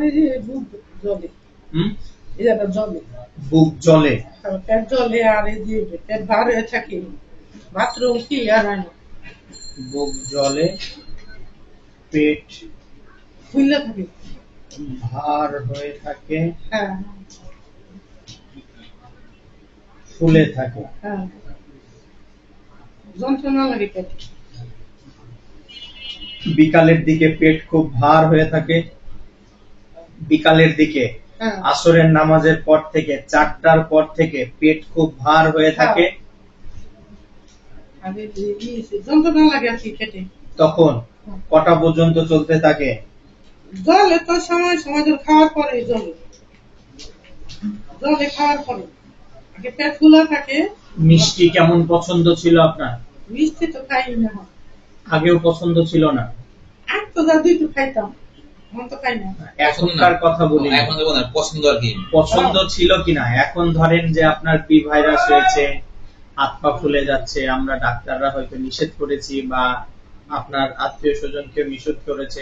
এই যে বুক জলে হুম? এই জলে বুক জলে পেট জলে আর এই যে পেট ভার হয়ে থাকে। বাথরুম কি আর? হয় না। বুক জলে পেট ফুললে থাকে। ভার হয়ে থাকে হ্যাঁ। ফুলে থাকে। হ্যাঁ। যন্ত্রণা লাগে পেটে। বিকালের দিকে পেট খুব ভার হয়ে থাকে। বিকালের দিকে হ্যাঁ। আসরের নামাজের পর থেকে চারটার পর থেকে পেট খুব ভার হয়ে থাকে। আর এই যে ইয়ে, তখন কটা পর্যন্ত চলতে থাকে? জলে তো সময় সময় খাওয়ার পরে জলে। জলে খাওয়ার পরে। আগে পেট ফুলা থাকে। মিষ্টি কেমন পছন্দ ছিল আপনার? মিষ্টি তো খাই না আগেও পছন্দ ছিল না। আর তো দুই তো খাইতাম। এখনকার কথা বলি এখন পছন্দ আর কি? পছন্দ ছিল কিনা? এখন ধরেন যে আপনার পি ভাইরাস হয়েছে হাত পা ফুলে যাচ্ছে আমরা ডাক্তাররা হয়তো নিষেধ করেছি বা আপনার আত্মীয় স্বজনকে নিষেধ করেছে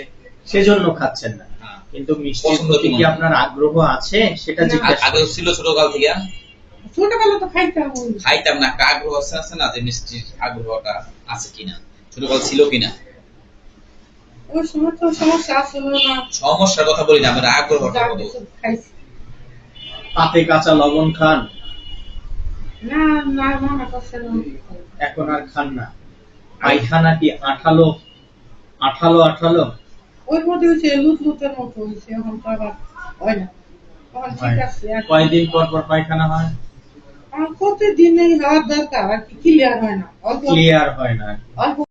সেজন্য খাচ্ছেন না। হ্যাঁ। কিন্তু মিষ্টির প্রতি কি আপনার আগ্রহ আছে? সেটা জিজ্ঞেস ছিল ছোটকাল থেকে। ছোটবেলা তো খাইতাম। খাইতাম না আগ্রহ আছে আছে না যে মিষ্টির আগ্রহটা আছে কিনা? ছোটকাল ছিল কিনা ওই সময় তো সমস্যা আসছিল না সমস্যার কথা বলি না আমরা পাতে কাঁচা লবণ খান। না না মানা করছে না। এখন আর খান না। পায়খানা কি আঠালো? আঠালো আঠালো? ওর মধ্যে লুটের মতো হয়েছে এখন তো আবার হয় না। কয়দিন পর পর পায়খানা হয়? আর প্রতিদিনই হওয়ার দরকার আর কি ক্লিয়ার হয় না অল্প। ক্লিয়ার হয় না।